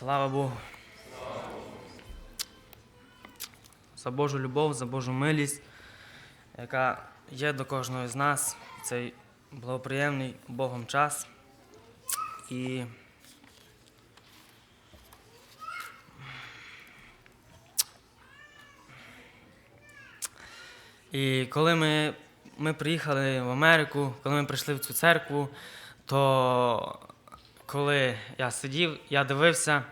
Слава Богу. За Божу любов, за Божу милість, яка є до кожного з нас цей благоприємний Богом час. І І коли ми, ми приїхали в Америку, коли ми прийшли в цю церкву, то коли я сидів, я дивився,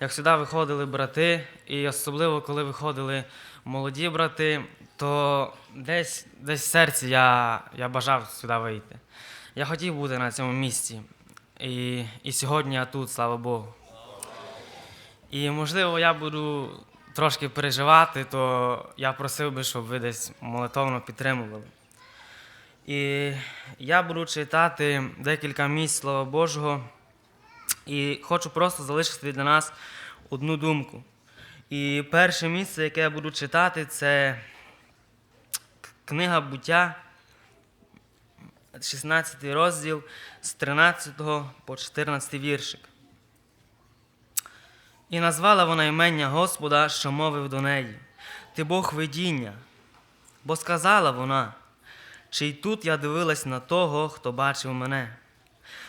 як сюди виходили брати, і особливо коли виходили молоді брати, то десь, десь в серці я, я бажав сюди вийти. Я хотів бути на цьому місці. І, і сьогодні я тут, слава Богу. І можливо, я буду трошки переживати, то я просив би, щоб ви десь молитовно підтримували. І я буду читати декілька місць Слова Божого, і хочу просто залишити для нас одну думку. І перше місце, яке я буду читати, це книга буття, 16 розділ з 13 по 14 віршик. І назвала вона імення Господа, що мовив до неї. Ти Бог видіння. Бо сказала вона, чи й тут я дивилась на того, хто бачив мене.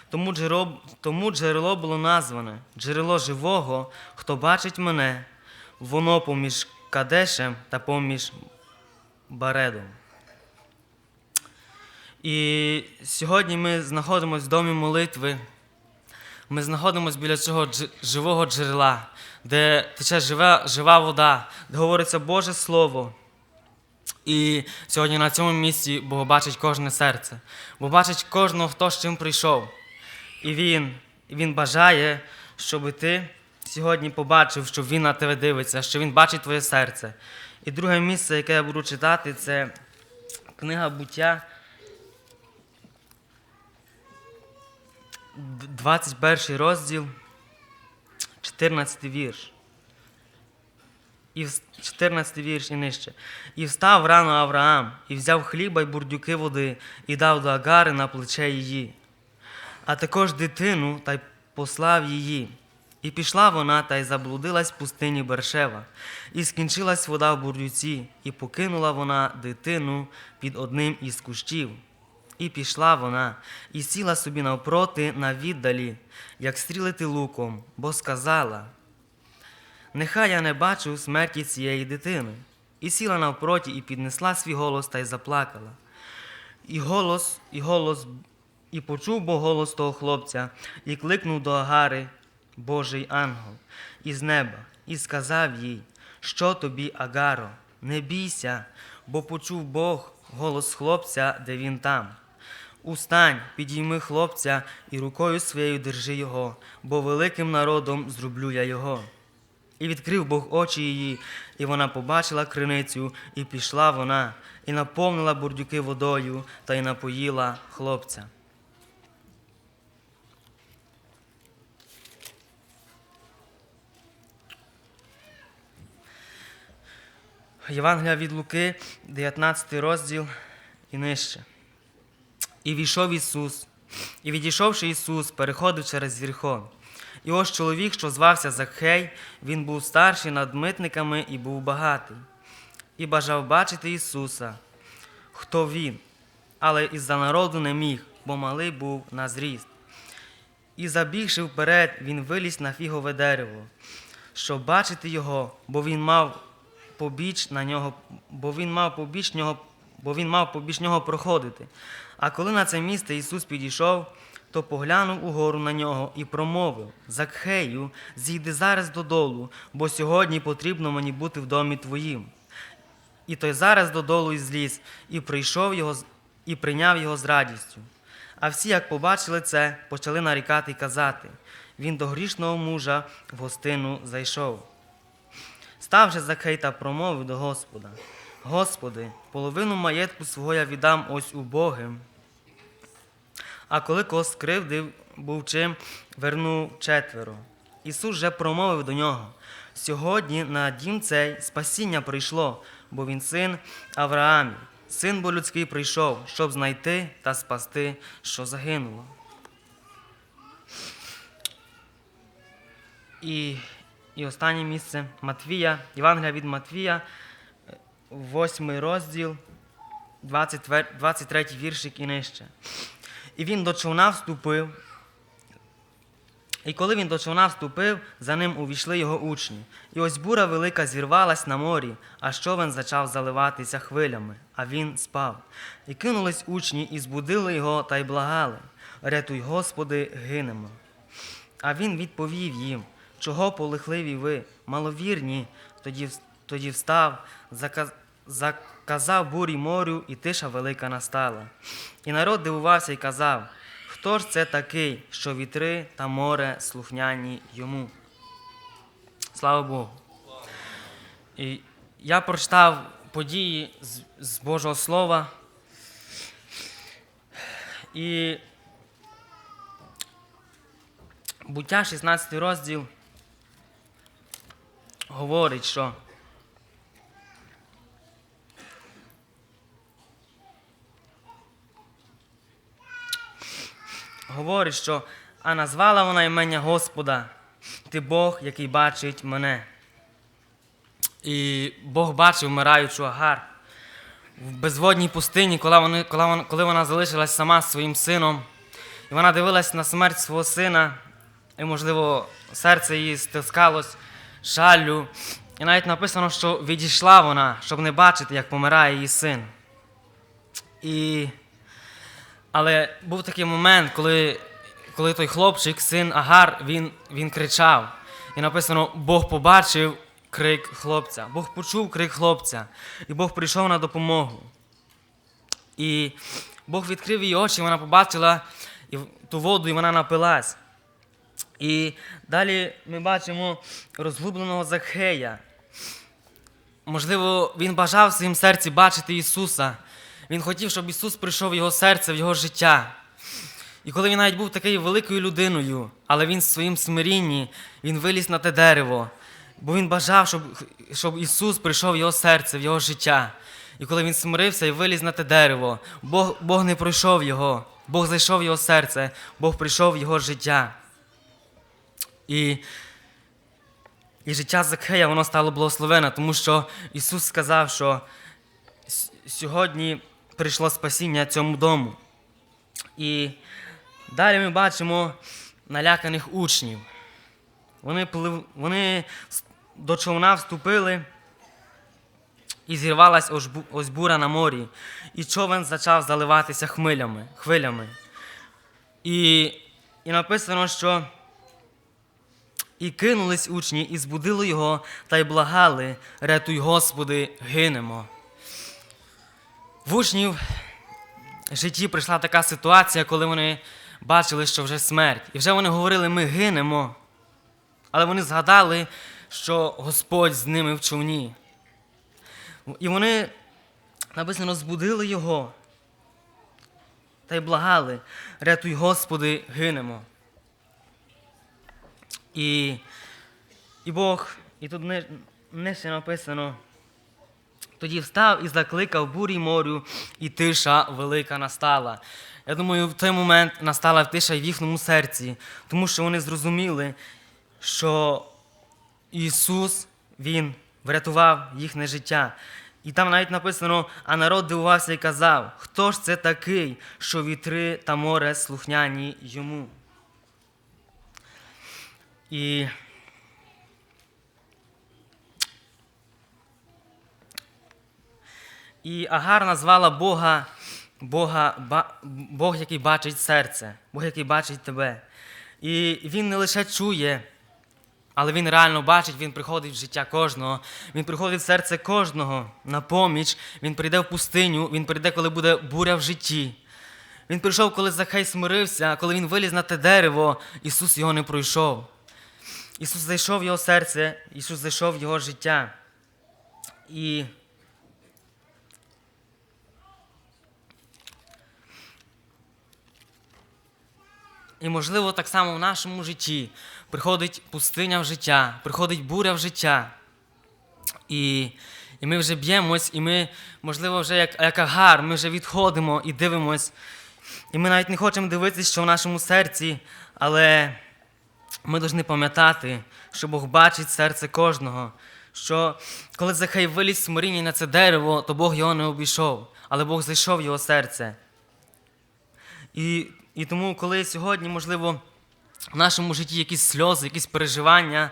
Тому джерело, тому джерело було назване, джерело живого, хто бачить мене, воно поміж Кадешем та поміж Баредом. І сьогодні ми знаходимося в домі молитви. Ми знаходимося біля цього живого джерела, де тече жива, жива вода, де говориться Боже Слово. І сьогодні на цьому місці Бог бачить кожне серце, Бог бачить кожного, хто з чим прийшов. І Він, він бажає, щоб ти сьогодні побачив, що Він на тебе дивиться, що Він бачить твоє серце. І друге місце, яке я буду читати, це книга буття. Д- 21 розділ, 14 вірш. І вс- 14 вірш і нижче. І встав рано Авраам, і взяв хліба й бурдюки води, і дав до Агари на плече її, а також дитину та й послав її. І пішла вона та й заблудилась в пустині Бершева, і скінчилась вода в бурдюці, і покинула вона дитину під одним із кущів. І пішла вона, і сіла собі навпроти на віддалі, як стрілити луком, бо сказала: Нехай я не бачу смерті цієї дитини. І сіла навпроти, і піднесла свій голос та й заплакала. І голос, і голос, і почув Бог голос того хлопця, і кликнув до Агари Божий ангел із неба, і сказав їй, що тобі, Агаро, не бійся, бо почув Бог голос хлопця, де він там. Устань, підійми хлопця і рукою своєю держи його, бо великим народом зроблю я його. І відкрив Бог очі її, і вона побачила криницю, і пішла вона, і наповнила бурдюки водою, та й напоїла хлопця. Євангелія від Луки, 19 розділ і нижче. І війшов Ісус, і відійшовши Ісус, переходив через Вірхон. І ось чоловік, що звався Закхей, він був старший над митниками і був багатий, і бажав бачити Ісуса, хто він, але із-за народу не міг, бо малий був на зріст. І забігши вперед, він виліз на фігове дерево, щоб бачити його, бо він мав побіч на нього, бо він мав побіч нього, бо він мав побіч нього проходити. А коли на це місце Ісус підійшов, то поглянув угору на нього і промовив: Закхею, зійди зараз додолу, бо сьогодні потрібно мені бути в домі твоїм. І той зараз додолу і зліз, і прийшов його і прийняв його з радістю. А всі, як побачили це, почали нарікати й казати: він до грішного мужа в гостину зайшов. Став же Закхей та промовив до Господа: Господи, половину маєтку свого я віддам ось убогим. А коли кого скривдив, був чим, вернув четверо. Ісус же промовив до нього: Сьогодні на дім цей спасіння прийшло, бо він син Авраамів. Син бо людський прийшов, щоб знайти та спасти, що загинуло. І, і останнє місце Матвія, Євангелія від Матвія, 8 розділ, 23, 23 віршик і нижче. І він до човна вступив. І коли він до човна вступив, за ним увійшли його учні. І ось бура велика зірвалась на морі, а човен зачав заливатися хвилями, а він спав. І кинулись учні, і збудили його та й благали. Рятуй, Господи, гинемо. А він відповів їм, чого полихливі ви, маловірні, тоді, тоді встав, заказ, заказав бурі морю, і тиша велика настала. І народ дивувався і казав, хто ж це такий, що вітри та море слухняні йому? Слава Богу. І я прочитав події з, з Божого Слова. І Буття 16 розділ говорить, що говорить, що а назвала вона імення Господа, ти Бог, який бачить мене. І Бог бачив вмираючу Агар в безводній пустині, коли вона, коли вона, коли вона залишилась сама з своїм сином. І вона дивилась на смерть свого сина, і, можливо, серце її стискалось жалю. І навіть написано, що відійшла вона, щоб не бачити, як помирає її син. І... Але був такий момент, коли, коли той хлопчик, син Агар, він, він кричав. І написано, Бог побачив крик хлопця, Бог почув крик хлопця, і Бог прийшов на допомогу. І Бог відкрив її очі, вона побачила ту воду, і вона напилась. І далі ми бачимо розгубленого Захея. Можливо, він бажав в своїм серці бачити Ісуса. Він хотів, щоб Ісус прийшов в його серце, в його життя. І коли він навіть був такою великою людиною, але він в своїм смирінні, він виліз на те дерево, бо він бажав, щоб, щоб Ісус прийшов в його серце, в його життя. І коли він смирився і виліз на те дерево, Бог, Бог не пройшов його, Бог зайшов в його серце, Бог прийшов в його життя. І, і життя Закхея воно стало благословене, тому що Ісус сказав, що сьогодні прийшло спасіння цьому дому. І далі ми бачимо наляканих учнів. Вони, вони до човна вступили, і зірвалась ось ось бура на морі, і човен почав заливатися хмилями, хвилями. І, і написано, що і кинулись учні, і збудили його, та й благали, рятуй, Господи, гинемо. В учнів житті прийшла така ситуація, коли вони бачили, що вже смерть. І вже вони говорили, ми гинемо. Але вони згадали, що Господь з ними в човні. І вони, написано, збудили його та й благали, рятуй, Господи, гинемо. І, і Бог, і тут ни- нижче написано, тоді встав і закликав бурі морю, і тиша велика настала. Я думаю, в той момент настала тиша в їхньому серці, тому що вони зрозуміли, що Ісус, Він врятував їхнє життя. І там навіть написано, а народ дивувався і казав, хто ж це такий, що вітри та море слухняні йому. І І Агар назвала Бога, Бога, Бог, який бачить серце, Бог, який бачить тебе. І він не лише чує, але він реально бачить, він приходить в життя кожного, він приходить в серце кожного на поміч, він прийде в пустиню, він прийде, коли буде буря в житті. Він прийшов, коли Захай смирився, коли він виліз на те дерево, Ісус його не пройшов. Ісус зайшов в його серце, Ісус зайшов в його життя. І І, можливо, так само в нашому житті приходить пустиня в життя, приходить буря в життя. І, і ми вже б'ємось, і ми, можливо, вже як, як агар, ми вже відходимо і дивимось. І ми навіть не хочемо дивитися, що в нашому серці, але ми повинні пам'ятати, що Бог бачить серце кожного. Що коли Захей виліз смирінні на це дерево, то Бог його не обійшов, але Бог зайшов в його серце. І, і тому, коли сьогодні, можливо, в нашому житті якісь сльози, якісь переживання,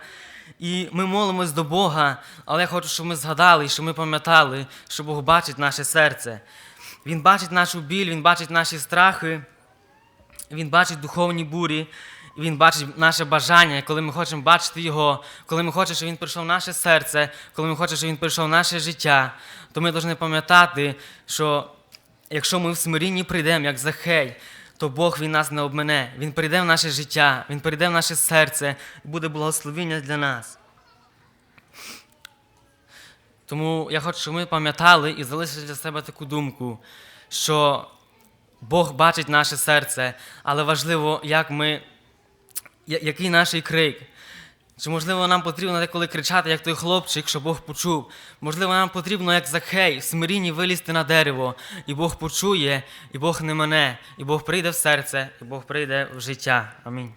і ми молимось до Бога, але я хочу, щоб ми згадали, щоб ми пам'ятали, що Бог бачить наше серце. Він бачить нашу біль, Він бачить наші страхи, Він бачить духовні бурі, Він бачить наше бажання, коли ми хочемо бачити Його, коли ми хочемо, щоб Він прийшов в наше серце, коли ми хочемо, щоб Він прийшов в наше життя, то ми повинні пам'ятати, що якщо ми в смирінні прийдемо, як Захей, то Бог він нас не обмене. Він прийде в наше життя, Він прийде в наше серце буде благословіння для нас. Тому я хочу, щоб ми пам'ятали і залишили для себе таку думку, що Бог бачить наше серце, але важливо, як ми, який наш крик. Чи можливо нам потрібно деколи кричати, як той хлопчик, що Бог почув? Можливо, нам потрібно, як Захей, в смирінні вилізти на дерево, і Бог почує, і Бог не мене, і Бог прийде в серце, і Бог прийде в життя. Амінь.